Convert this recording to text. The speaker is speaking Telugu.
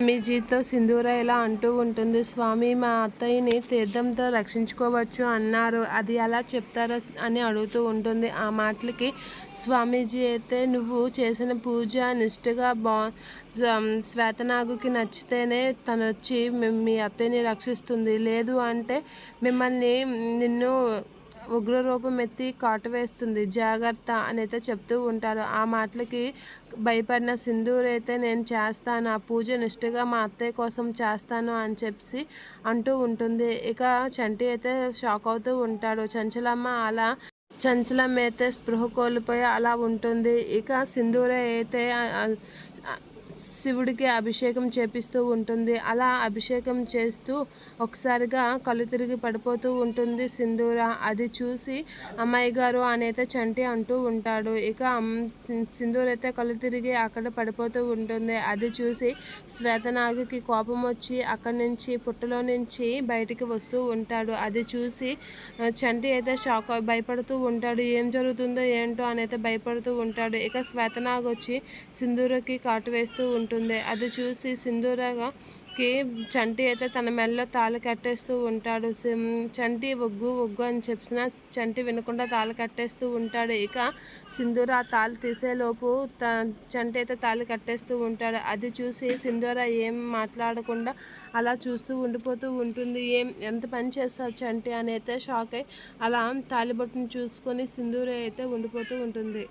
స్వామీజీతో సింధూర ఇలా అంటూ ఉంటుంది. స్వామి మా అత్తయ్యని తీర్థంతో రక్షించుకోవచ్చు అన్నారు. అది ఎలా చెప్తారో అని అడుగుతూ ఉంటుంది. ఆ మాటలకి స్వామీజీ అయితే నువ్వు చేసిన పూజ నిష్ఠగా బా శ్వేతనాగుకి నచ్చితేనే తను వచ్చి మీ అత్తయ్యని రక్షిస్తుంది. లేదు అంటే మిమ్మల్ని నిన్ను ఉగ్రరూపం ఎత్తి కాటు వేస్తుంది జాగ్రత్త అని అయితే చెప్తూ ఉంటారు. ఆ మాటలకి భయపడిన సింధూరైతే నేను చేస్తాను. ఆ పూజ నిష్ఠగా మా అత్తయ్య కోసం చేస్తాను అని చెప్పి అంటూ ఉంటుంది. ఇక చంటి అయితే షాక్ అవుతూ ఉంటాడు. చంచలమ్మ అలా చంచలమ్మ అయితే స్పృహ కోల్పోయి అలా ఉంటుంది. ఇక సింధూర అయితే శివుడికి అభిషేకం చేపిస్తూ ఉంటుంది. అలా అభిషేకం చేస్తూ ఒకసారిగా కళ్ళు తిరిగి పడిపోతూ ఉంటుంది సింధూర. అది చూసి అమ్మాయి గారు అనైతే చంటి అంటూ ఉంటాడు. ఇక సింధూర అయితే కళ్ళు తిరిగి అక్కడ పడిపోతూ ఉంటుంది. అది చూసి శ్వేతనాగికి కోపం వచ్చి అక్కడి నుంచి పుట్టలో నుంచి బయటికి వస్తూ ఉంటాడు. అది చూసి చంటి అయితే షాక్ భయపడుతూ ఉంటాడు. ఏం జరుగుతుందో ఏంటో అని అయితే భయపడుతూ ఉంటాడు. ఇక శ్వేతనాగ్ వచ్చి సింధూరకి కాటు వేస్తూ ఉంటుంది ఉంటుంది అది చూసి సింధూరకి చంటి అయితే తన మెల్లో తాళి కట్టేస్తూ ఉంటాడు. చంటి ఒగ్గు ఒగ్గు అని చెప్పిన చంటి వినకుండా తాళి కట్టేస్తూ ఉంటాడు. ఇక సింధూర ఆ తాళి తీసేలోపు చంటి అయితే తాళి కట్టేస్తూ ఉంటాడు. అది చూసి సింధూర ఏం మాట్లాడకుండా అలా చూస్తూ ఉండిపోతూ ఉంటుంది. ఏం ఎంత పని చేస్తావు చంటి? అని అయితే షాక్ అయి అలా తాలిబొట్టును చూసుకొని సింధూర అయితే ఉండిపోతూ ఉంటుంది.